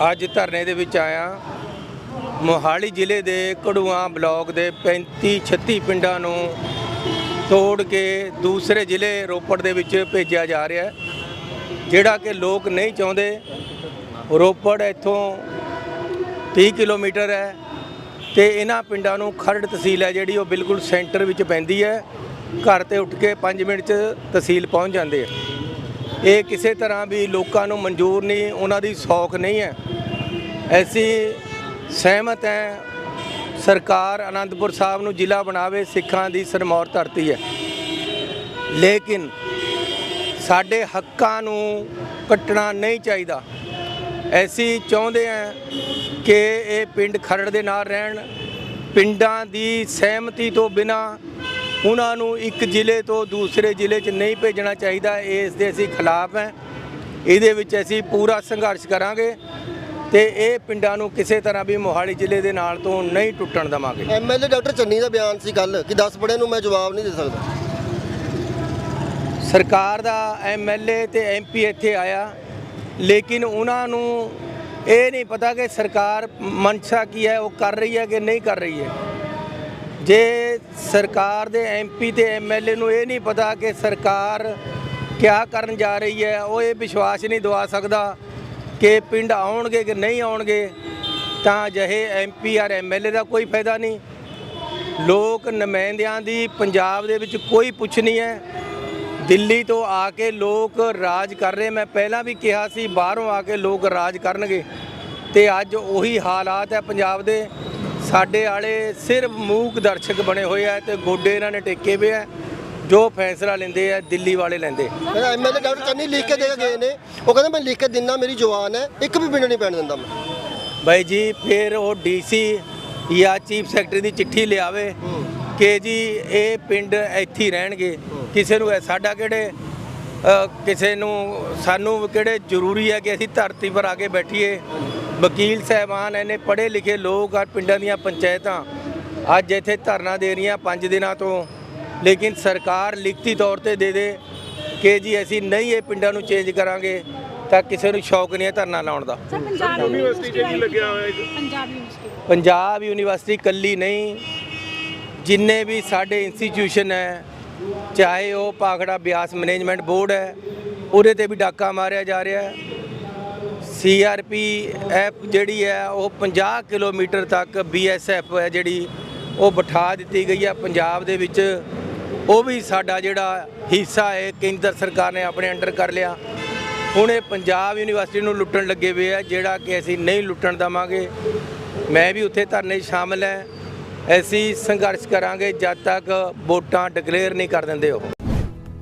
ਅੱਜ ਧਰਨੇ ਦੇ ਵਿੱਚ ਆਇਆ। ਮੋਹਾਲੀ ਜ਼ਿਲ੍ਹੇ ਦੇ ਕੜੂਆਂ ਬਲਾਕ ਦੇ 35 36 ਪਿੰਡਾਂ ਨੂੰ ਤੋੜ ਕੇ ਦੂਸਰੇ ਜ਼ਿਲ੍ਹੇ ਰੋਪੜ ਦੇ ਵਿੱਚ ਭੇਜਿਆ ਜਾ ਰਿਹਾ ਹੈ। ਜਿਹੜਾ ਕਿ ਲੋਕ ਨਹੀਂ ਚਾਹੁੰਦੇ, ਰੋਪੜ ਇੱਥੋਂ 30 ਕਿਲੋਮੀਟਰ ਹੈ ਤੇ ਇਹਨਾਂ ਪਿੰਡਾਂ ਨੂੰ ਖਰੜ ਤਹਿਸੀਲ ਹੈ, ਜਿਹੜੀ ਉਹ ਬਿਲਕੁਲ ਸੈਂਟਰ ਵਿੱਚ ਪੈਂਦੀ ਹੈ। ਘਰ ਤੇ ਉੱਠ ਕੇ 5 ਮਿੰਟ 'ਚ ਤਹਿਸੀਲ ਪਹੁੰਚ ਜਾਂਦੇ ਆ। ਇਹ ਕਿਸੇ ਤਰ੍ਹਾਂ ਵੀ ਲੋਕਾਂ ਨੂੰ ਮਨਜ਼ੂਰ ਨਹੀਂ, ਉਹਨਾਂ ਦੀ ਸੌਖ ਨਹੀਂ ਹੈ। ਅਸੀਂ ਸਹਿਮਤ ਹੈ, ਸਰਕਾਰ ਅਨੰਦਪੁਰ ਸਾਹਿਬ ਨੂੰ ਜ਼ਿਲ੍ਹਾ ਬਣਾਵੇ, ਸਿੱਖਾਂ ਦੀ ਸਰਮੌਰ ਧਰਤੀ ਹੈ। ਲੇਕਿਨ ਸਾਡੇ ਹੱਕਾਂ ਨੂੰ ਕੱਟਣਾ ਨਹੀਂ ਚਾਹੀਦਾ। ਅਸੀਂ ਚਾਹੁੰਦੇ ਹਾਂ ਕਿ ਇਹ ਪਿੰਡ ਖਰੜ ਦੇ ਨਾਲ ਰਹਿਣ, ਪਿੰਡਾਂ ਦੀ ਸਹਿਮਤੀ ਤੋਂ ਬਿਨਾ ਉਹਨਾਂ ਨੂੰ ਇੱਕ ਜ਼ਿਲ੍ਹੇ ਤੋਂ ਦੂਸਰੇ ਜ਼ਿਲ੍ਹੇ 'ਚ ਨਹੀਂ ਭੇਜਣਾ ਚਾਹੀਦਾ ਇਸ ਦੇ ਅਸੀਂ ਖਿਲਾਫ ਹੈ। ਇਹਦੇ ਵਿੱਚ ਅਸੀਂ ਪੂਰਾ ਸੰਘਰਸ਼ ਕਰਾਂਗੇ ਤੇ ਇਹ ਪਿੰਡਾਂ ਨੂੰ ਕਿਸੇ ਤਰ੍ਹਾਂ ਵੀ ਮੋਹਾਲੀ ਜ਼ਿਲ੍ਹੇ ਦੇ ਨਾਲ ਤੋਂ ਨਹੀਂ ਟੁੱਟਣ ਦੇਵਾਂਗੇ। ਐਮਐਲਏ ਡਾਕਟਰ ਚੰਨੀ ਦਾ ਬਿਆਨ ਸੀ ਕੱਲ ਕਿ 10 ਪੜਿਆਂ ਨੂੰ ਮੈਂ ਜਵਾਬ ਨਹੀਂ ਦੇ ਸਕਦਾ। ਸਰਕਾਰ ਦਾ ਐਮਐਲਏ ਤੇ ਐਮਪੀ ਇੱਥੇ ਆਇਆ ਲੇਕਿਨ ਉਹਨਾਂ ਨੂੰ ਇਹ ਨਹੀਂ ਪਤਾ ਕਿ ਸਰਕਾਰ ਮਨਸ਼ਾ ਕੀ ਹੈ ਉਹ ਕਰ ਰਹੀ ਹੈ ਕਿ ਨਹੀਂ ਕਰ ਰਹੀ ਹੈ। ਜੇ ਸਰਕਾਰ ਦੇ ਐਮਪੀ ਤੇ ਐਮਐਲਏ ਨੂੰ ਇਹ ਨਹੀਂ ਪਤਾ ਕਿ ਸਰਕਾਰ ਕਿਆ ਕਰਨ ਜਾ ਰਹੀ ਹੈ, ਉਹ ਇਹ ਵਿਸ਼ਵਾਸ ਨਹੀਂ ਦਵਾ ਸਕਦਾ ਕਿ ਪਿੰਡ ਆਉਣਗੇ ਕਿ ਨਹੀਂ ਆਉਣਗੇ, ਤਾਂ ਅਜਿਹੇ ਐਮਪੀ ਔਰ ਐਮਐਲਏ ਦਾ ਕੋਈ ਫਾਇਦਾ ਨਹੀਂ। ਲੋਕ ਨੁਮਾਇੰਦਿਆਂ ਦੀ ਪੰਜਾਬ ਦੇ ਵਿੱਚ ਕੋਈ ਪੁੱਛ ਨਹੀਂ ਹੈ। ਦਿੱਲੀ ਤੋਂ ਆ ਕੇ ਲੋਕ ਰਾਜ ਕਰ ਰਹੇ, ਮੈਂ ਪਹਿਲਾਂ ਵੀ ਕਿਹਾ ਸੀ, ਬਾਹਰੋਂ ਆ ਕੇ ਲੋਕ ਰਾਜ ਕਰਨਗੇ। ਤੇ ਅੱਜ ਉਹੀ ਹਾਲਾਤ ਹੈ ਪੰਜਾਬ ਦੇ। ਸਾਡੇ ਵਾਲੇ ਸਿਰਫ ਮੂਕ ਦਰਸ਼ਕ ਬਣੇ ਹੋਏ ਆ ਤੇ ਗੋਡੇ ਇਹਨਾਂ ਨੇ ਟੇਕੇ ਹੋਏ ਆ ਜੋ ਫੈਸਲਾ ਲੈਂਦੇ ਆ ਦਿੱਲੀ ਵਾਲੇ ਲੈਂਦੇ। ਐਮਐਲਏ ਡਾਕਟਰ ਚੰਨੀ ਲਿਖ ਕੇ ਦੇ ਗਏ ਨੇ। ਉਹ ਕਹਿੰਦਾ ਮੈਂ ਲਿਖ ਕੇ ਦਿੰਦਾ ਮੇਰੀ ਜਵਾਨ ਹੈ ਇੱਕ ਵੀ ਪਿੰਡ ਨਹੀਂ ਪੈਣ ਦਿੰਦਾ ਮੈਂ। ਬਾਈ ਜੀ ਫਿਰ ਉਹ ਡੀਸੀ ਜਾਂ ਚੀਫ ਸੈਕਟਰੀ ਦੀ ਚਿੱਠੀ ਲਿਆਵੇ ਕਿ ਜੀ ਇਹ ਪਿੰਡ ਇੱਥੇ ਹੀ ਰਹਿਣਗੇ। ਕਿਸੇ ਨੂੰ ਸਾਡਾ ਕਿਹੜੇ ਕਿਸੇ ਨੂੰ ਸਾਨੂੰ ਕਿਹੜੇ ਜ਼ਰੂਰੀ ਹੈ ਕਿ ਅਸੀਂ ਧਰਤੀ ਪਰ ਆ ਕੇ ਬੈਠੀਏ? ਵਕੀਲ ਸਾਹਿਬਾਨ ਇਹਨੇ ਪੜ੍ਹੇ ਲਿਖੇ ਲੋਕ ਆ ਪਿੰਡਾਂ ਦੀਆਂ ਪੰਚਾਇਤਾਂ ਅੱਜ ਇੱਥੇ ਧਰਨਾ ਦੇ ਰਹੀਆਂ 5 ਦਿਨਾਂ ਤੋਂ। ਲੇਕਿਨ ਸਰਕਾਰ ਲਿਖਤੀ ਤੌਰ ਤੇ ਦੇ ਦੇ ਕਿ ਜੀ ਅਸੀਂ ਨਹੀਂ ਇਹ ਪਿੰਡਾਂ ਨੂੰ ਚੇਂਜ ਕਰਾਂਗੇ ਤਾਂ ਕਿਸੇ ਨੂੰ ਸ਼ੌਕ ਨਹੀਂ ਹੈ ਧਰਨਾ ਲਾਉਣ ਦਾ। ਪੰਜਾਬ ਯੂਨੀਵਰਸਿਟੀ 'ਚ ਕੀ ਲੱਗਿਆ ਹੋਇਆ ਪੰਜਾਬ ਯੂਨੀਵਰਸਿਟੀ। ਪੰਜਾਬ ਯੂਨੀਵਰਸਿਟੀ ਕੱਲੀ ਨਹੀਂ ਜਿੰਨੇ ਵੀ ਸਾਡੇ ਇੰਸਟੀਚਿਊਸ਼ਨ ਹੈ ਚਾਹੇ ਉਹ ਪਾਖੜਾ ਬਿਆਸ ਮੈਨੇਜਮੈਂਟ ਬੋਰਡ ਹੈ ਉਹਦੇ ਤੇ ਵੀ ਡਾਕਾ ਮਾਰਿਆ ਜਾ ਰਿਹਾ ਹੈ। ਸੀਆਰਪੀ ਐਪ ਜਿਹੜੀ ਹੈ, ਉਹ 50 ਕਿਲੋਮੀਟਰ ਤੱਕ ਬੀਐਸਐਫ ਹੈ ਜਿਹੜੀ ਉਹ ਬਿਠਾ ਦਿੱਤੀ ਗਈ ਹੈ ਪੰਜਾਬ ਦੇ ਵਿੱਚ। ਉਹ ਵੀ ਸਾਡਾ ਜਿਹੜਾ ਹਿੱਸਾ ਹੈ, ਕੇਂਦਰ ਸਰਕਾਰ ਨੇ ਆਪਣੇ ਅੰਡਰ ਕਰ ਲਿਆ। ਹੁਣ ਇਹ ਪੰਜਾਬ ਯੂਨੀਵਰਸਿਟੀ ਨੂੰ ਲੁੱਟਣ ਲੱਗੇ ਹੋਏ ਆ, ਜਿਹੜਾ ਕਿ ਅਸੀਂ ਨਹੀਂ ਲੁੱਟਣ ਦਵਾਂਗੇ। ਮੈਂ ਵੀ ਉੱਥੇ ਧਰਨੇ 'ਚ ਸ਼ਾਮਲ ਹੈ। ਅਸੀਂ ਸੰਘਰਸ਼ ਕਰਾਂਗੇ, ਜਦ ਤੱਕ ਵੋਟਾਂ ਡਿਕਲੇਅਰ ਨਹੀਂ ਕਰ ਦਿੰਦੇ ਉਹ।